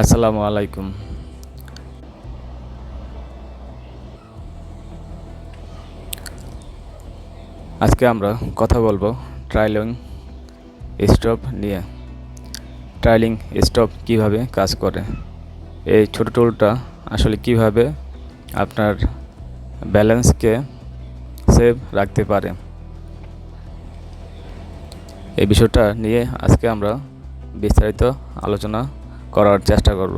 আসসালামু আলাইকুম। আজকে আমরা কথা বলব ট্রাইলিং স্টপ নিয়ে। ট্রাইলিং স্টপ কীভাবে কাজ করে? এই ছোট টুলটা আসলে কীভাবে আপনার ব্যালেন্সকে সেভ রাখতে পারে? এই বিষয়টা নিয়ে আজকে আমরা বিস্তারিত আলোচনা করার চেষ্টা করব।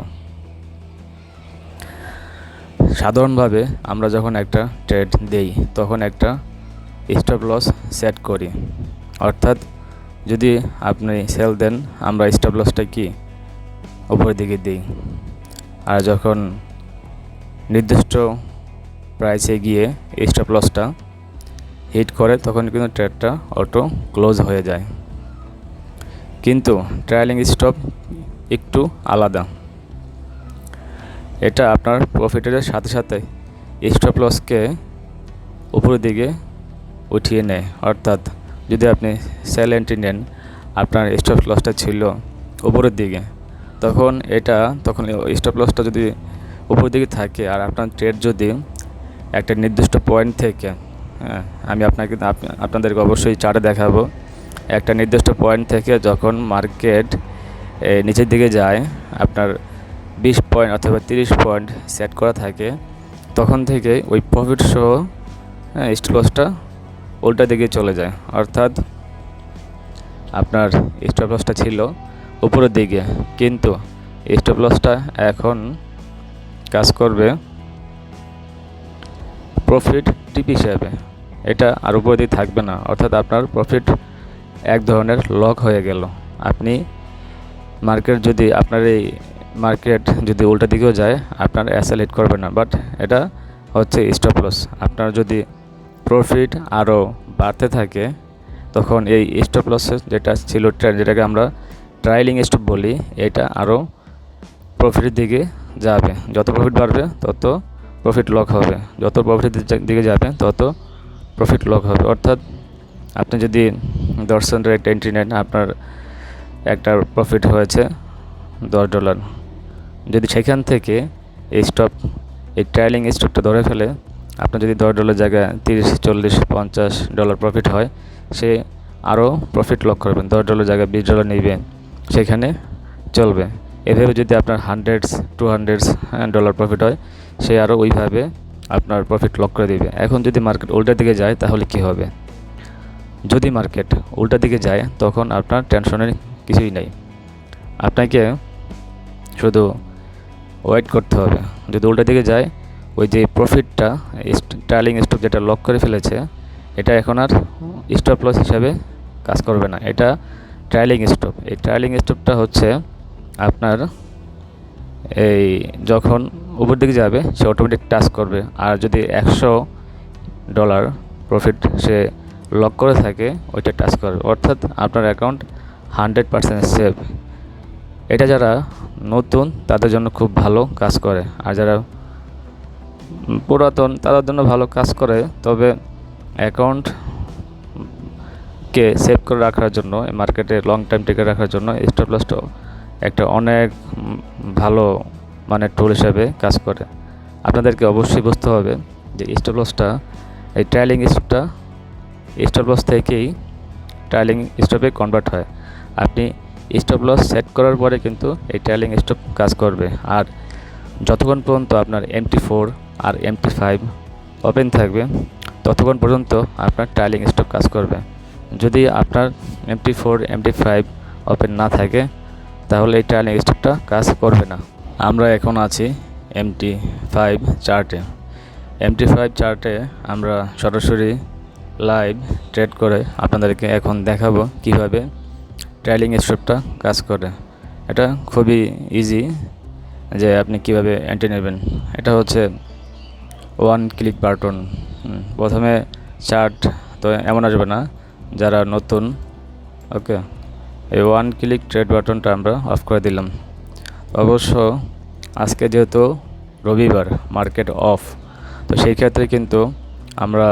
সাধারণভাবে আমরা যখন একটা ট্রেড দেই, তখন একটা স্টপ লস সেট করি। অর্থাৎ যদি আপনি সেল দেন, আমরা স্টপ লসটা কি? উপরের দিকে দিই। আর যখন নির্দিষ্ট প্রাইসে গিয়ে স্টপ লসটা হিট করে, তখন কিন্তু ট্রেডটা অটো ক্লোজ হয়ে যায়। কিন্তু ট্রায়ালিং স্টপ একটু আলাদা। এটা আপনার প্রফিটের সাথে সাথে স্টপ লসকে উপরের দিকে উঠিয়ে নেয়। অর্থাৎ যদি আপনি সেল এন্ট্রি নেন, আপনার স্টপ লসটা ছিল উপরের দিকে, তখন এটা, তখন স্টপ লসটা যদি উপরের দিকে থাকে আর আপনার ট্রেড যদি একটা নির্দিষ্ট পয়েন্ট থেকে হ্যাঁ আমি আপনাকে আপনাদেরকে অবশ্যই চার্টে দেখাবো। একটা নির্দিষ্ট পয়েন্ট থেকে যখন মার্কেট নিচের দিকে যায়, আপনার বিশ পয়েন্ট অথবা তিরিশ পয়েন্ট সেট করা থাকে, তখন থেকে ওই প্রফিট সহ স্টপ লসটা উল্টা দিকে চলে যায়। অর্থাৎ আপনার স্টপ লসটা ছিল উপরের দিকে, কিন্তু স্টপ লসটা এখন কাজ করবে প্রফিট টিপ হিসাবে। এটা আর উপরের দিকে থাকবে না, অর্থাৎ আপনার প্রফিট এক ধরনের লক হয়ে গেল। আপনি মার্কেট যদি আপনার এই মার্কেট যদি উল্টা দিকেও যায়, আপনার অ্যাসেল হিট করবে না। বাট এটা হচ্ছে স্টপ লস আপনার যদি প্রফিট আরও বাড়তে থাকে, তখন এই স্টপ লসের যেটা ছিল ট্রেন্ড যেটাকে আমরা ট্রাইলিং স্টপ বলি, এটা আরও প্রফিটের দিকে যাবে। যত প্রফিট বাড়বে, তত প্রফিট লক হবে। যত প্রফিটের দিকে যাবে, তত প্রফিট লক হবে। অর্থাৎ আপনি যদি দর্শন রেট এন্ট্রি নেন, আপনার একটা প্রফিট হয়েছে দশ ডলার যদি সেখান থেকে এই স্টপ এই ট্রায়ালিং স্টপটা ধরে ফেলে, আপনার যদি দশ ডলার জায়গায় তিরিশ, চল্লিশ, পঞ্চাশ ডলার প্রফিট হয়, সে আরও প্রফিট লক করবেন। দশ ডলার জায়গায় বিশ ডলার নেবেন সেখানে চলবে। এভাবে যদি আপনার hundreds to hundreds dollar profit হয়, সে আরও ওইভাবে আপনার প্রফিট লক করে দেবে। এখন যদি মার্কেট উল্টার দিকে যায়, তাহলে কি হবে? যদি মার্কেট উল্টা দিকে যায়, তখন আপনার টেনশনের কিছুই নেই। আপনাকে শুধু ওয়েট করতে হবে। যদি উল্টা দিকে যায়, ওই যে প্রফিটটা ট্রায়ালিং স্টপ যেটা লক করে ফেলেছে, এটা এখন আর স্টপ লস হিসাবে কাজ করবে না। এটা ট্রায়ালিং স্টপ এই ট্রায়ালিং স্টপটা হচ্ছে আপনার এই যখন উপর দিকে যাবে, সে অটোমেটিক টাচ করবে। আর যদি একশো ডলার প্রফিট সে লক করে থাকে, ওইটা টাচ করবে। অর্থাৎ আপনার অ্যাকাউন্ট হান্ড্রেড পারসেন্ট সেভ এটা যারা নতুন, তাদের জন্য খুব ভালো কাজ করে। আর যারা পুরাতন, তাদের জন্য ভালো কাজ করে। তবে অ্যাকাউন্ট কে সেভ করে রাখার জন্য মার্কেটে লং টাইম টিকে রাখার জন্য স্টপ লসটাও একটা অনেক ভালো মানে টুল হিসাবে কাজ করে। আপনাদেরকে অবশ্যই বুঝতে হবে যে স্টপ লসটা এই ট্রায়ালিং স্টপটা স্টপ লস থেকেই ট্রায়ালিং স্টপে কনভার্ট হয়। আপনি স্টপ লস সেট করার পরে কিন্তু এই ট্রায়ালিং স্টপ কাজ করবে। আর যতক্ষণ পর্যন্ত আপনার এমটি ফোর আর এমটি ফাইভ ওপেন থাকবে, ততক্ষণ পর্যন্ত আপনার ট্রায়ালিং স্টপ কাজ করবে। যদি আপনার MT four MT five open না থাকে, তাহলে এই ট্রায়ালিং স্টপটা কাজ করবে না। আমরা এখন আছি এমটি ফাইভ চার্টে এমটি ফাইভ চার্টে আমরা সরাসরি লাইভ ট্রেড করে আপনাদেরকে এখন দেখাবো কীভাবে ট্রায়ালিং স্টপটা কাজ করে। এটা খুবই ইজি যে আপনি কীভাবে এন্ট্রি নেবেন। এটা হচ্ছে ওয়ান ক্লিক বাটন প্রথমে চার্ট তো এমন আসবে না, যারা নতুন ওকে এই ওয়ান ক্লিক ট্রেড বাটনটা আমরা অফ করে দিলাম। অবশ্য আজকে যেহেতু রবিবার মার্কেট অফ তো সেই ক্ষেত্রে কিন্তু আমরা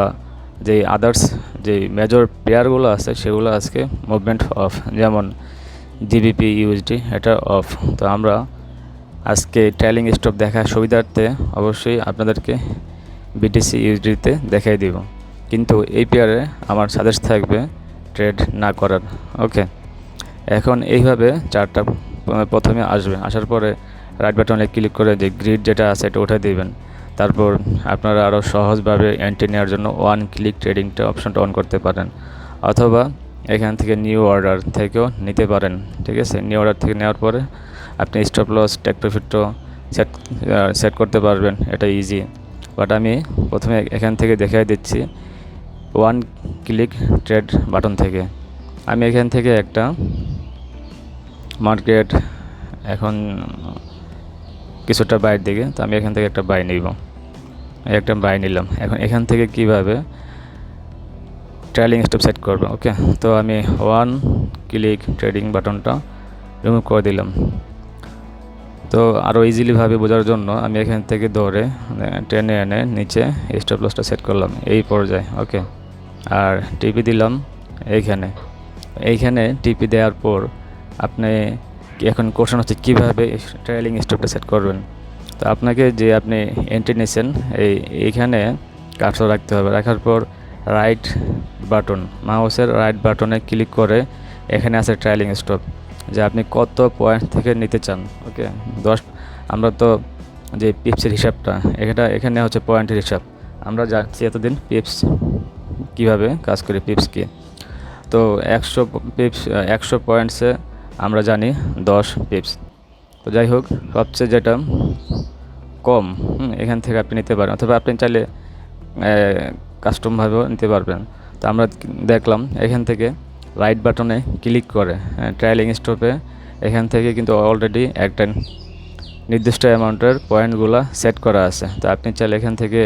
যেই আদার্স যেই মেজর পেয়ারগুলো আছে, সেগুলো আজকে মুভমেন্ট অফ যেমন জিবিপি ইউএসডি এটা অফ তো আমরা আজকে ট্রায়ালিং স্টপ দেখার সুবিধার্থে অবশ্যই আপনাদেরকে বিটিসি ইউজিতে দেখাই দিব। কিন্তু এই পেয়ারে আমার সাজেস্ট থাকবে ট্রেড না করার। ওকে এখন এইভাবে চারটা প্রথমে আসবে। আসার পরে রাইট বাটনে ক্লিক করে যে গ্রিড যেটা আছে, এটা উঠে দিবেন। তারপর আপনারা আরও সহজভাবে এন্ট্রি নেওয়ার জন্য ওয়ান ক্লিক ট্রেডিংটা অপশনটা অন করতে পারেন, অথবা এখান থেকে নিউ অর্ডার থেকেও নিতে পারেন, ঠিক আছে? নিউ অর্ডার থেকে নেওয়ার পরে আপনি স্টপ লস টেক প্রফিটও সেট সেট করতে পারবেন, এটা ইজি বাট আমি প্রথমে এখান থেকে দেখাই দিচ্ছি ওয়ান ক্লিক ট্রেড বাটন থেকে। আমি এখান থেকে একটা মার্কেট এখন কিছুটা বাইরের দিকে, তো আমি এখান থেকে একটা বাই নিব। একটা বাই নিলাম। এখন এখান থেকে কীভাবে ট্রায়ালিং স্টেপ সেট করবে? ওকে, তো আমি ওয়ান ক্লিক ট্রেডিং বাটনটা রিমুভ করে দিলাম। তো আরও ইজিলিভাবে বোঝার জন্য আমি এখান থেকে ধরে টেনে এনে নিচে স্টপ লসটা সেট করলাম। এই পর্যায়ে, ওকে। আর টিপি দিলাম এইখানে। এইখানে টিপি দেওয়ার পর আপনি এখন কোশ্চেন হচ্ছে কীভাবে ট্রায়ালিং স্টপটা সেট করবেন? তো আপনাকে যে আপনি এন্ট্রি নিয়েছেন, এই, এইখানে কার্সর রাখতে হবে। রাখার পর রাইট বাটন মাউসের রাইট বাটনে ক্লিক করে এখানে আছে ট্রায়ালিং স্টপ যে আপনি কত পয়েন্ট থেকে নিতে চান ওকে দশ, আমরা তো যে পিপসের হিসাবটা এটা এখানে হচ্ছে পয়েন্টের হিসাব। আমরা যাচ্ছি এতদিন পিপস কীভাবে কাজ করি পিপস কি? তো একশো পিপস একশো পয়েন্টসে আমরা জানি দশ পিপস তো যাই হোক, সবচেয়ে যেটা কম এখান থেকে আপনি নিতে পারেন অথবা আপনি চাইলে কাস্টমভাবেও নিতে পারবেন। তো আমরা দেখলাম, এখান থেকে রাইট বাটনে ক্লিক করে ট্রায়ালিং স্টপে এখান থেকে কিন্তু অলরেডি একটা নির্দিষ্ট অ্যামাউন্টের পয়েন্টগুলো সেট করা আছে। তো আপনি চাইলে এখান থেকে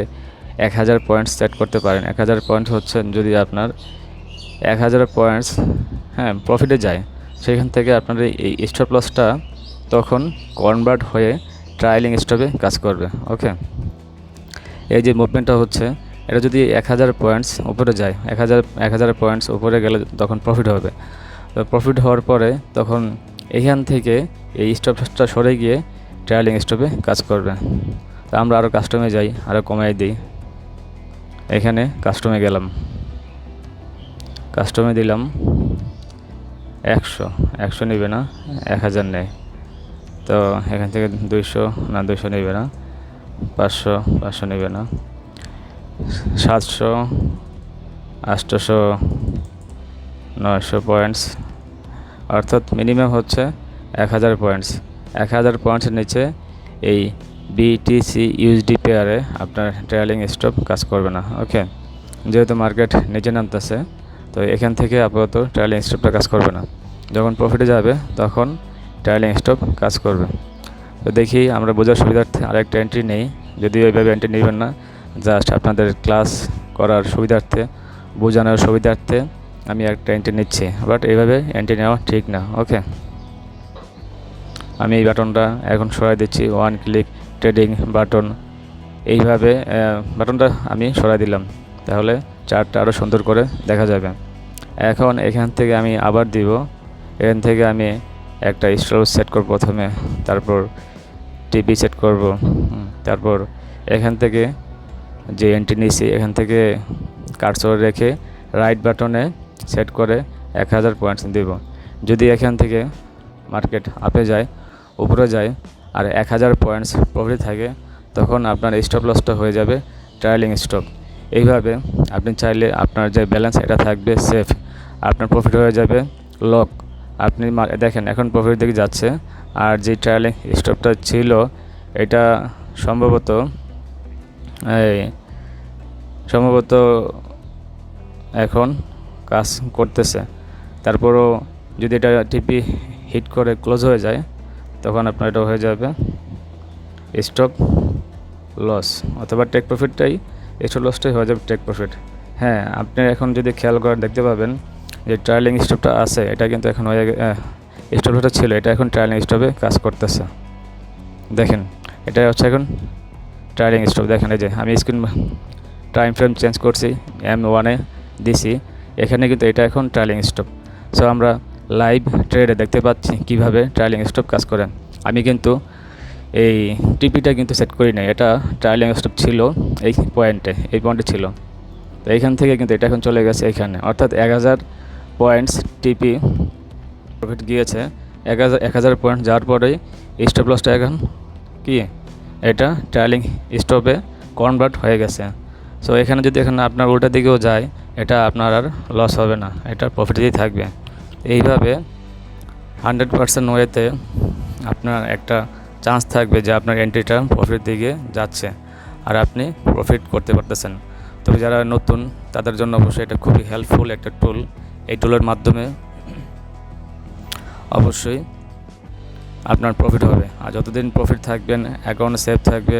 এক হাজার পয়েন্টস সেট করতে পারেন। এক হাজার পয়েন্ট হচ্ছে যদি আপনার এক হাজার পয়েন্টস হ্যাঁ প্রফিটে যায় সেখান থেকে আপনার এই স্টপ লসটা তখন কনভার্ট হয়ে ট্রায়ালিং স্টপে কাজ করবে ওকে এই যে মুভমেন্টটা হচ্ছে, এটা যদি এক হাজার পয়েন্টস উপরে যায়, এক হাজার এক হাজার পয়েন্টস উপরে গেলে তখন প্রফিট হবে। তো প্রফিট হওয়ার পরে তখন এখান থেকে এই স্টপটা সরে গিয়ে ট্রায়ালিং স্টপে কাজ করবে। তো আমরা আরও কাস্টমে যাই আরও কমাই দিই। এখানে কাস্টমে গেলাম। কাস্টমে দিলাম একশো একশো নেবে না, এক হাজার নেয়। তো এখান থেকে দুইশো না, দুইশো নেবে না, পাঁচশো পাঁচশো নেবে না। সাতশো, আটশোশো, নয়শো পয়েন্টস অর্থাৎ মিনিমাম হচ্ছে এক হাজার পয়েন্টস এক হাজার পয়েন্টসের নিচে এই বিটিসি ইউএসডি পেয়ারে আপনার ট্রেয়ালিং স্টপ কাজ করবে না। ওকে যেহেতু মার্কেট নিচে নামতেছে, তো এখান থেকে আপাতত ট্রায়ালিং স্টপটা কাজ করবে না। যখন প্রফিটে যাবে, তখন ট্রায়ালিং স্টপ কাজ করবে। তো দেখি আমরা বোঝার সুবিধার্থে আরেকটা এন্ট্রি নেই। যদিও এইভাবে এন্ট্রি নেবেন না জাস্ট আপনাদের ক্লাস করার সুবিধার্থে, বোঝানোর সুবিধার্থে আমি একটা এন্ট্রি নিচ্ছি। বাট এইভাবে এন্ট্রি নেওয়া ঠিক না ওকে আমি এই বাটনটা এখন সরাই দিচ্ছি ওয়ান ক্লিক ট্রেডিং বাটন এইভাবে বাটনটা আমি সরাই দিলাম। তাহলে চার্টটা আরও সুন্দর করে দেখা যাবে। এখন এখান থেকে আমি আবার দিব। এখান থেকে আমি একটা স্টোর সেট করব প্রথমে, তারপর টিভি সেট করব তারপর এখান থেকে যে এন্ট্রি নিয়েছি, এখান থেকে কার্সর রেখে রাইট বাটনে সেট করে এক হাজার পয়েন্টস দেব। যদি এখান থেকে মার্কেট আপে যায়, উপরে যায়, আর এক হাজার পয়েন্টস প্রফিট থাকে, তখন আপনার স্টপ লসটা হয়ে যাবে ট্রায়ালিং স্টপ এইভাবে আপনি চাইলে আপনার যে ব্যালেন্স এটা থাকবে সেফ আপনার প্রফিট হয়ে যাবে লক আপনি দেখেন, এখন প্রফিট দিকে যাচ্ছে। আর যে ট্রায়ালিং স্টপটা ছিল, এটা সম্ভবত সম্ভবত এখন কাজ করতেছে। তারপরও যদি এটা টিপি হিট করে ক্লোজ হয়ে যায়, তখন আপনার এটা হয়ে যাবে স্টপ লস অথবা টেক প্রফিটটাই স্টপ লসটাই হয়ে যাবে টেক প্রফিট হ্যাঁ আপনি এখন যদি খেয়াল করেন দেখতে পাবেন যে ট্রায়ালিং স্টপটা আছে, এটা কিন্তু এখন হয়ে স্টপটা ছিল, এটা এখন ট্রায়ালিং স্টপে কাজ করতেছে। দেখেন, এটা হচ্ছে এখন ট্রায়ালিং স্টপ দেখেন এই যে, আমি স্ক্রিন টাইম ফ্রেম চেঞ্জ করছি এম ওয়ানে দিছি, এখানে কিন্তু এটা এখন ট্রায়ালিং স্টপ সো আমরা লাইভ ট্রেডে দেখতে পাচ্ছি কীভাবে ট্রায়ালিং স্টপ কাজ করে। আমি কিন্তু এই টিপিটা কিন্তু সেট করি নাই, এটা ট্রায়ালিং স্টপ ছিল এই পয়েন্টে এই পয়েন্টে ছিল। তো এইখান থেকে কিন্তু এটা এখন চলে গেছে এখানে। অর্থাৎ এক হাজার পয়েন্টস টিপি প্রফিট গিয়েছে। এক হাজার এক হাজার পয়েন্ট যাওয়ার পরেই স্টপ লসটা এখন কি? এটা ট্রায়ালিং স্টপে কনভার্ট হয়ে গেছে। সো এখানে যদি এখানে আপনার উল্টা দিকেও যায়, এটা আপনার আর লস হবে না। এটা প্রফিটেই থাকবে। এইভাবে হান্ড্রেড পার্সেন্ট ওয়েতে আপনার একটা চান্স থাকবে যে আপনার এন্ট্রিটা প্রফিট দিকে যাচ্ছে। আর আপনি প্রফিট করতে পারতেছেন। তবে যারা নতুন, তাদের জন্য অবশ্যই এটা খুবই হেল্পফুল একটা টুল এই টুলের মাধ্যমে অবশ্যই আপনার প্রফিট হবে। আর যতদিন প্রফিট থাকবেন অ্যাকাউন্ট সেফ থাকবে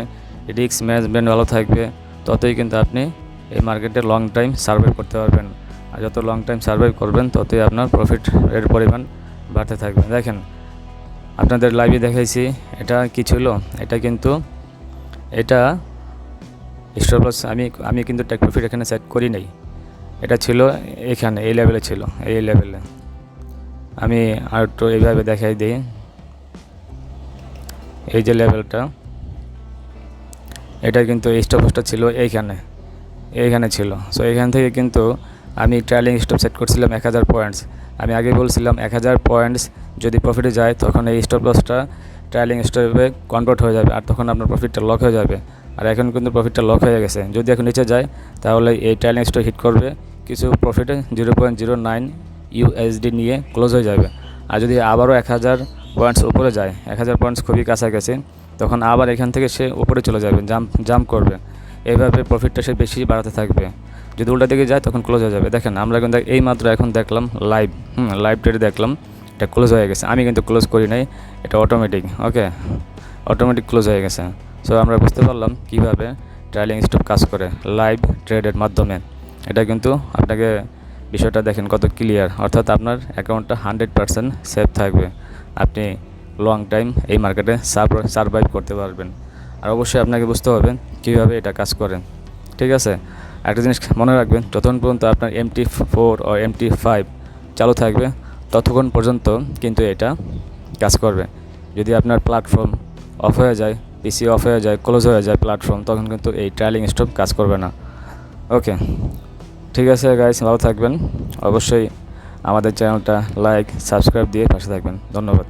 রিস্ক ম্যানেজমেন্ট ভালো থাকবে, ততই কিন্তু আপনি এই মার্কেটে লং টাইম সার্ভাইভ করতে পারবেন। আর যত লং টাইম সার্ভাইভ করবেন, ততই আপনার প্রফিট এর পরিমাণ বাড়তে থাকবে। দেখেন, আপনাদের লাইভে দেখাইছি, এটা কি ছিল? এটা কিন্তু, এটা স্টপ লস আমি আমি কিন্তু টেক প্রফিট এখানে সেট করি নাই। এটা ছিল এখানে, এই লেভেলে ছিল, এই লেভেলে আমি আর একটু এইভাবে দেখাই দিই। এই যে লেভেলটা এটা কিন্তু স্টপ লসটা ছিল এইখানে এইখানে ছিল। সো এখান থেকে কিন্তু আমি ট্রায়ালিং স্টপ সেট করছিলাম এক হাজার পয়েন্টস আমি আগে বলছিলাম এক হাজার পয়েন্টস যদি প্রফিটে যায়, তখন এই স্টপ লসটা ট্রায়ালিং স্টপে কনভার্ট হয়ে যাবে, আর তখন আপনার প্রফিটটা লক হয়ে যাবে। আর এখন কিন্তু প্রফিটটা লক হয়ে গেছে। যদি এখন নিচে যায়, তাহলে এই ট্রায়ালিং স্টপ হিট করবে। কিছু প্রফিটে zero point zero nine USD নিয়ে ক্লোজ হয়ে যাবে। আর যদি আবারও এক হাজার পয়েন্টস উপরে যায়, এক হাজার পয়েন্টস খুবই কাছাকাছি, তখন আবার এখান থেকে সে উপরে চলে যাবে জাম্প জাম্প করবে। এইভাবে প্রফিটটা সে বেশি বাড়াতে থাকবে। যদি উল্টা দিকে যায়, তখন ক্লোজ হয়ে যাবে। দেখেন, আমরা কিন্তু এই মাত্র এখন দেখলাম লাইভ হুম লাইভ ট্রেডে দেখলাম, এটা ক্লোজ হয়ে গেছে। আমি কিন্তু ক্লোজ করি নাই, এটা অটোমেটিক ওকে অটোমেটিক ক্লোজ হয়ে গেছে। সো আমরা বুঝতে পারলাম কীভাবে ট্রায়ালিং স্টপ কাজ করে লাইভ ট্রেডের মাধ্যমে। এটা কিন্তু আপনাকে বিষয়টা দেখেন কত ক্লিয়ার অর্থাৎ আপনার অ্যাকাউন্টটা হান্ড্রেড পারসেন্ট সেফ থাকবে। আপনি লং টাইম এই মার্কেটে সার্ভাইভ করতে পারবেন। আর অবশ্যই আপনাকে বুঝতে হবে কীভাবে এটা কাজ করে। ঠিক আছে? একটা জিনিস মনে রাখবেন, যতক্ষণ পর্যন্ত আপনার এমটি ফোর ও এমটি ফাইভ চালু থাকবে, ততক্ষণ পর্যন্ত কিন্তু এটা কাজ করবে। যদি আপনার প্ল্যাটফর্ম অফ হয়ে যায় পিসি অফ হয়ে যায় ক্লোজ হয়ে যায় প্ল্যাটফর্ম তখন কিন্তু এই ট্রায়ালিং স্টপ কাজ করবে না। ওকে ঠিক আছে গাইস ভালো থাকবেন। অবশ্যই আমাদের চ্যানেলটা লাইক সাবস্ক্রাইব দিয়ে পাশে থাকবেন। ধন্যবাদ।